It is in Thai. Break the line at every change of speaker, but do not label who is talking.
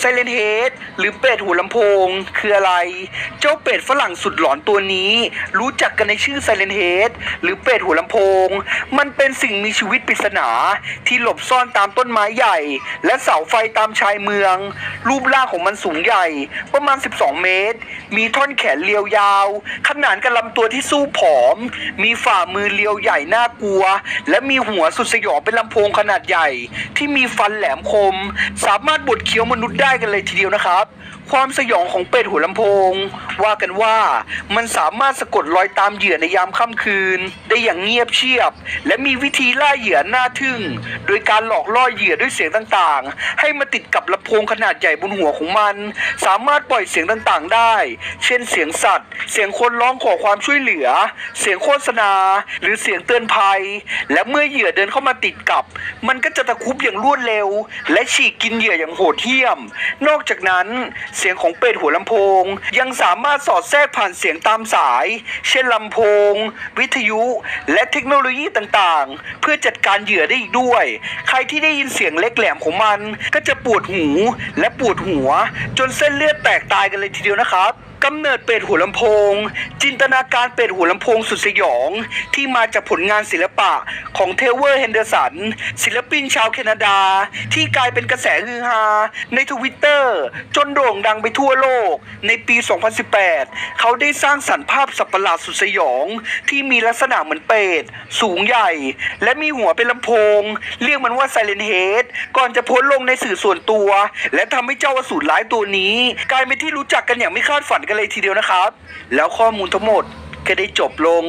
ไซเลนเฮดหรือเป็ดหูลำโพง คืออะไร เจ้าเป็ดฝรั่งสุดหลอนตัวนี้ รู้จักกันในชื่อไซเลนเฮดหรือเป็ดหูลำโพง มันเป็นสิ่งมีชีวิตปริศนา ที่หลบซ่อนตามต้นไม้ใหญ่ และเสาไฟตามชายเมือง รูปร่างของมันสูงใหญ่ ประมาณ 12 เมตร มีท่อนแขนเรียวยาว ขนานกับลำตัวที่สู้ผอม มีฝ่ามือเรียวใหญ่น่ากลัว และมีหัวสุดสยองเป็นลำโพงขนาดใหญ่ ที่มีฟันแหลมคม สามารถบดเคี้ยวมนุษย์ได้ได้กันเลยทีเดียวนะครับ ความสยองของเป็ดหัวลำโพง ว่ากันว่ามันสามารถสะกดรอยตามเหยื่อในยามค่ำคืน ได้อย่างเงียบเชียบ และมีวิธีล่าเหยื่อน่าทึ่ง โดยการหลอกล่อเหยื่อด้วยเสียงต่างๆ ให้มาติดกับลำโพงขนาดใหญ่บนหัวของมัน สามารถปล่อยเสียงต่างๆได้ เช่นเสียงสัตว์ เสียงคนร้องขอความช่วยเหลือ เสียงโฆษณา หรือเสียงเตือนภัย และเมื่อเหยื่อเดินเข้ามาติดกับ มันก็จะตะคุบอย่างรวดเร็ว และฉีกกินเหยื่ออย่างโหดเหี้ยมนอกจากนั้นเสียงของเป็ดหัวลำโพง ยังสามารถสอดแทรกผ่านเสียงตามสาย เช่นลำโพง วิทยุ และเทคโนโลยีต่างๆ เพื่อจัดการเหยื่อได้อีกด้วย ใครที่ได้ยินเสียงเล็กแหลมของมัน ก็จะปวดหูและปวดหัว จนเส้นเลือดแตกตายกันเลยทีเดียวนะครับกำเนิดเป็ดหัวลำโพง จินตนาการเป็ดหัวลำโพงสุดสยอง ที่มาจากผลงานศิลปะของเทเวอร์เฮนเดอร์สัน ศิลปินชาวแคนาดา ที่กลายเป็นกระแสฮือฮาในทวิตเตอร์จนโด่งดังไปทั่วโลก ในปี 2018 เขาได้สร้างสรรค์ภาพสัตว์ประหลาดสุดสยอง ที่มีลักษณะเหมือนเป็ด สูงใหญ่ และมีหัวเป็นลำโพง เรียกมันว่าไซเลนเฮดก่อนจะโพสลงในสื่อส่วนตัว และทำให้เจ้าอสูรร้ายตัวนี้ กลายเป็นที่รู้จักกันอย่างไม่คาดฝันกันเลยทีเดียวนะครับ แล้วข้อมูลทั้งหมดก็ได้จบลง